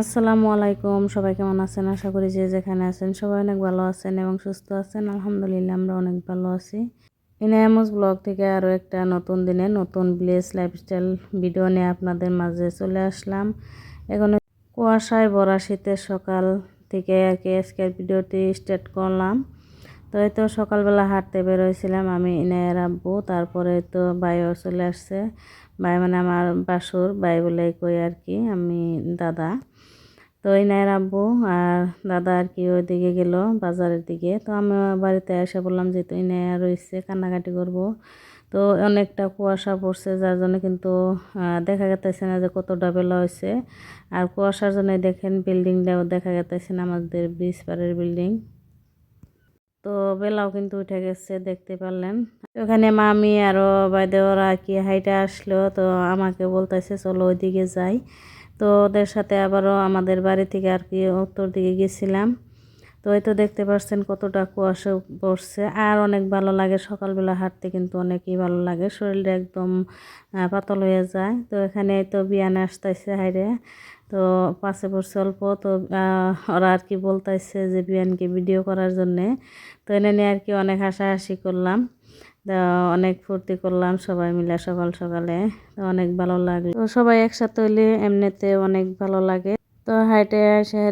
আসসালামু আলাইকুম, সবাই কেমন আছেন? আশা করি যে যেখানে আছেন সবাই অনেক ভালো আছেন এবং সুস্থ আছেন। আলহামদুলিল্লাহ, আমরা অনেক ভালো আছি। ইনায়ামস ব্লগ থেকে আরও একটা নতুন দিনে নতুন ভিলেজ লাইফস্টাইল ভিডিও নিয়ে আপনাদের মাঝে চলে আসলাম। এখন কুয়াশায় ভরা শীতের সকাল থেকে আর কি আজকের ভিডিওটি স্টার্ট করলাম। তো এই তো সকালবেলা হাঁটতে বেরোয়ছিলাম আমি, ইনায়ের আব্বু। তারপরে তো বাইও চলে আসছে। ভাই মানে আমার বাসুর, ভাই বলে কই আর কি, আমি দাদা। তো ইনায়ের আব্বু আর দাদা আর কি ওইদিকে গেল বাজারের দিকে। তো আমি বাড়িতে এসে বললাম যে, তো ইনায়া রয়েছে কান্নাকাটি করব। তো অনেকটা কুয়াশা পড়ছে, যার জন্য কিন্তু দেখা গেতেছে না যে কতটা বেলা হয়েছে আর কুয়াশার জন্য দেখেন, বিল্ডিংটাও দেখা গেতেছে না আমাদের ব্রিজ পাড়ের বিল্ডিং। তো বেলাও কিন্তু উঠে গেছে, দেখতে পারলেন। ওখানে মামি আরও বাইদে ওরা কি হাইটা আসলো, তো আমাকে বলতেছে, চলো ওইদিকে যাই। তো ওদের সাথে আবারও আমাদের বাড়ি থেকে আর কি উত্তর দিকে গেছিলাম। তো এই তো দেখতে পাচ্ছেন কতটা কুয়াশা পড়ছে। আর অনেক ভালো লাগে, সকালবেলা হাঁটতে কিন্তু অনেকই ভালো লাগে, শরীরটা একদম পাতল হয়ে যায়। তো এখানে তো বিয়ানে আসতেছে হাইরে। তো পাশে পড়ছে অল্প, তো ওরা আর কি বলতেছে যে বিয়ানকে ভিডিও করার জন্যে। তো এনে নিয়ে আর কি অনেক হাসাহাসি করলাম অনেক ফুর্তি করলাম সবাই মিলে সকাল সকালে, তো অনেক ভালো লাগে তো সবাই একসাথে হইলে এমনিতে অনেক ভালো লাগে। তো হাইটে এসে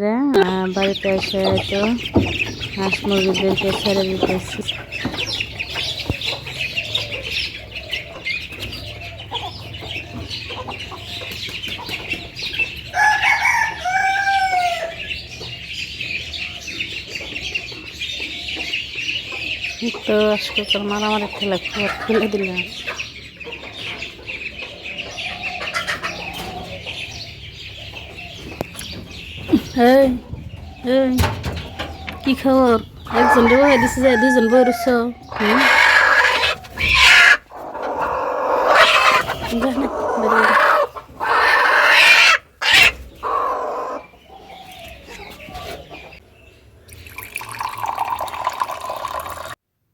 বাড়িতে এসে তো হাঁস মুরগিদেরকে ছেড়ে দিতেছি। তো আজকে তোর মারামারি খেলা খুলে দিলাম এই এই কি খবর একজন বই দিছে যে দুজন বই রুছ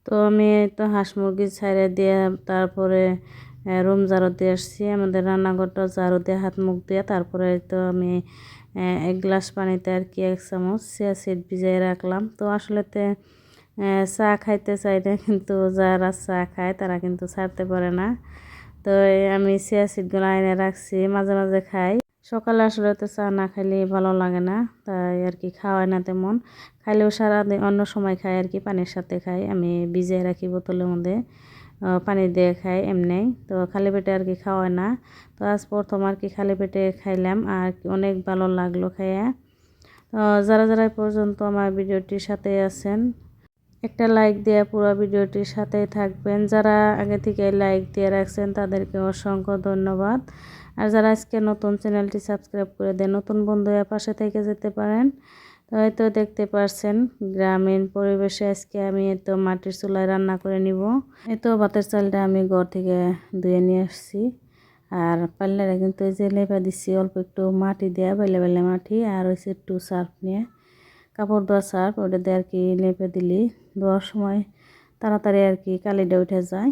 তো আমি তো হাঁস মুরগি ছাইড়ে দিয়ে তারপরে রুম ঝাড়ু দিয়ে আসছি। আমাদের রান্নাঘরটা ঝাড়ু দিয়ে, হাত মুখ দিয়ে। তারপরে তো আমি এক গ্লাস পানিতে আর কি এক চামচ চিয়া সিড ভিজাই রাখলাম। তো আসলেতে চা খাইতে চাই না, কিন্তু যারা চা খায় তারা কিন্তু ছাড়তে পারে না। তো আমি চিয়া সিডগুলো আইনে রাখছি, মাঝে মাঝে খাই। সকালে আসলে তো চা না খাইলে ভালো লাগে না, তাই আর কি খাওয়ায় না তেমন। খাইলেও সারাদিন অন্য সময় খাই আর কি, পানির সাথে খাই। আমি ভিজিয়ে রাখি বোতলের মধ্যে পানি দিয়ে খাই এমনি। তো খালি পেটে আর কি খাওয়ায় না। তো আজ প্রথম আর কি খালি পেটে খাইলাম, আর অনেক ভালো লাগল খাইয়া। তো যারা যারা পর্যন্ত আমার ভিডিওটির সাথে আছেন, একটা লাইক দিয়ে পুরো ভিডিওটির সাথেই থাকবেন। যারা আগে থেকে লাইক দিয়ে রাখছেন, তাদেরকে অসংখ্য ধন্যবাদ। আর যারা আজকে নতুন চ্যানেলটি সাবস্ক্রাইব করে দেন, নতুন বন্ধুরা পাশে থেকে যেতে পারেন। তো হয়তো দেখতে পারছেন, গ্রামীণ পরিবেশে আজকে আমি এতো মাটির চুলায় রান্না করে নিব। এতো ভাতের চালটা আমি ঘর থেকে ধুয়ে নিয়ে আসছি। আর পাল্লারে কিন্তু এই যে লেপা দিচ্ছি অল্প একটু মাটি দেওয়া বেলে বেলে মাটি, আর হয়েছে একটু সার্ফ নিয়ে। কাপড় ধোয়া সার্ফ, ওটা দিয়ে আর কি লেপে দিলি। ধোয়ার সময় তাড়াতাড়ি আর কি কালিটা উঠে যায়।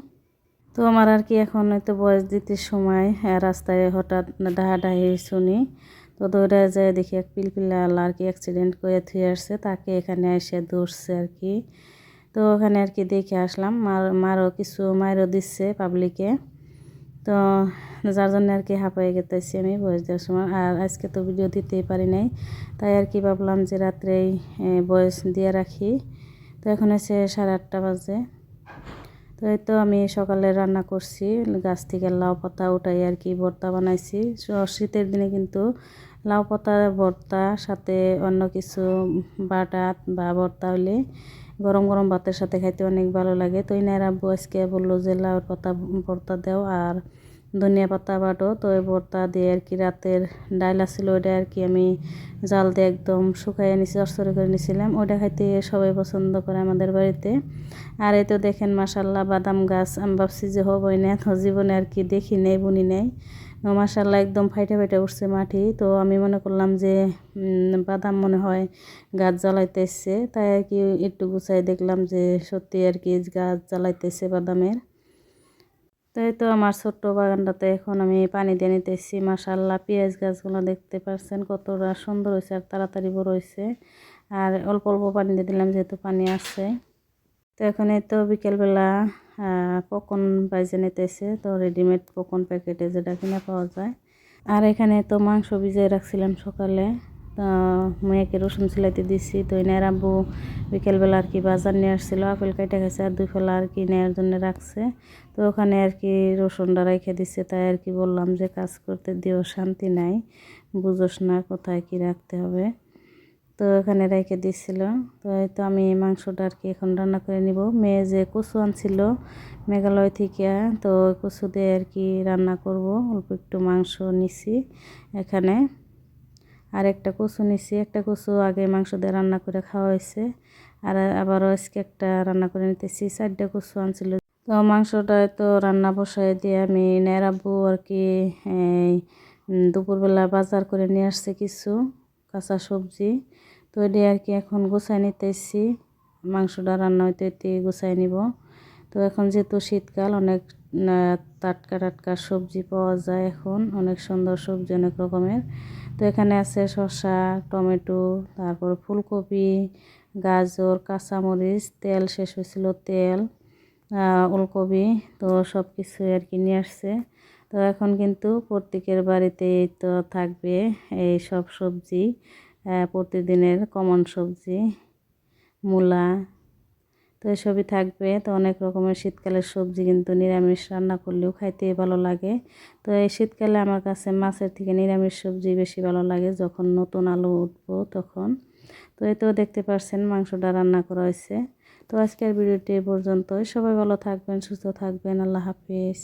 তো আমার আর কি এখন হয়তো বয়স দিতে সময় রাস্তায় হঠাৎ ডাহা ডাহি শুনি তো দৌড়ে যায় দেখি এক পিলপিলা আর কি অ্যাক্সিডেন্ট করে থুয়ে আসছে, তাকে এখানে এসে দৌড়ছে আর কি। তো ওখানে আর কি দেখে আসলাম, মার, মারও কিছু মায়েরও দিচ্ছে পাবলিকে তো যার জন্য আর কি হাঁপাই গেতেছি আমি বয়স দেওয়ার সময়। আর আজকে তো ভিডিও দিতেই পারি নাই, তাই আর কি ভাবলাম যে রাত্রেই বয়স দিয়ে রাখি। তো এখন এসে সাড়ে আটটা বাজে। তো এই তো আমি সকালে রান্না করছি, গাছ থেকে লাউ পাতা উঠাই আর কি, ভর্তা বানাইছি। শীতের দিনে কিন্তু লাউ পাতা, ভর্তা, সাথে অন্য কিছু বাটা বা ভর্তা হলে গরম গরম ভাতের সাথে খাইতে অনেক ভালো লাগে। তো ইনার আব্বু আজকে বলল যে, লাউর পাতা, ভর্তা দেও আর ধনিয়া পাতা বাটো তো ওই ভর্তা দিয়ে আর কি, রাতের ডাইল আসছিল ওইটা আর কি আমি জাল দিয়ে একদম শুকাইয়ে নিছি অস্তরে করে নিয়েছিলাম ওইটা খাইতে সবাই পছন্দ করে আমাদের বাড়িতে। আর এই তো দেখেন মাসাল্লাহ বাদাম গাছ, আমি ভাবছি যে হবই না, তো জীবনে আর কি দেখি নেই, বুনি নেই। মাসাল্লাহ একদম ফাইটে ফাইটে উঠছে মাটি। তো আমি মনে করলাম যে বাদাম মনে হয় গাছ জ্বালাইতেছে। তাই আর কি একটু গুছাই দেখলাম যে সত্যি আর কি গাছ জ্বালাইতেছে বাদামের। তো এই তো আমার ছোট্ট বাগানটাতে এখন আমি পানি দিয়ে নিতেছি। মাসাল্লাহ পেঁয়াজ গাছগুলো দেখতে পাচ্ছেন কতটা সুন্দর হয়েছে আর তাড়াতাড়ি বড় হয়েছে। আর অল্প অল্প পানি দিয়ে দিলাম যেহেতু পানি আছে। তো এখন এই তো বিকেলবেলা পকন বাইজে নিতেছে। তো রেডিমেড পকন প্যাকেটে যেটা কিনে পাওয়া যায়। আর এখানে তো মাংস ভিজিয়ে রাখছিলাম সকালে। তো মেয়েকে রসুন সিলাইতে দিছি, তো এনার আব্বু বিকেলবেলা আর কি বাজার নিয়ে আসছিল, আপেল কেটে গেছে আর দুই ফেলা আর কি নেওয়ার জন্য রাখছে। তো ওখানে আর কি রসুনটা রেখে দিচ্ছে তাই আর কি বললাম যে কাজ করতে দিও, শান্তি নাই, বুঝোস না কোথায় কি রাখতে হবে। তো এখানে রেখে দিচ্ছিল তো এই তো আমি মাংসটা আর কি এখন রান্না করে নিব। মেয়ে যে কচু আনছিল মেঘালয় থেকে, তো কচু দিয়ে আর কি রান্না করব, অল্প একটু মাংস নিছি এখানে। আর একটা কচু নিছি। একটা কচু আগে মাংস দিয়ে রান্না করে খাওয়া হয়েছে আর আবারও আজকে একটা রান্না করে নিতেছি। চারটা কচু আনছিল। তো মাংসটা তো রান্না বসাই দিয়ে আমি নেড়াবো আর কি দুপুরবেলা বাজার করে নিয়ে আসছে কিছু কাঁচা সবজি। তো এটি আর কি এখন গোছাই নিতেছি। মাংসটা রান্না হইতে হইতে গোছাই নিব। তো এখন যেহেতু শীতকাল, অনেক টাটকা টাটকা সবজি পাওয়া যায় এখন। অনেক সুন্দর সবজি, অনেক রকমের। তো এখানে আছে শসা, টমেটো, তারপর ফুলকপি, গাজর, কাঁচামরিচ, তেল শেষ হয়েছিল তেল ওলকপি, তো সব কিছু আর কি নিয়ে আসছে। তো এখন কিন্তু প্রত্যেকের বাড়িতেই তো থাকবে এই সব সবজি প্রতিদিনের কমন সবজি, মূলা তো এসবই থাকবে। তো অনেক রকমের শীতকালের সবজি কিন্তু নিরামিষ রান্না করলেও খাইতে ভালো লাগে। তো এই শীতকালে আমার কাছে মাছের থেকে নিরামিষ সবজি বেশি ভালো লাগে যখন নতুন আলু উঠবো তখন। তো তো দেখতে পাচ্ছেন মাংসটা রান্না করা হয়েছে। তো আজকের ভিডিওটি পর্যন্তই। সবাই ভালো থাকবেন, সুস্থ থাকবেন। আল্লাহ হাফিজ।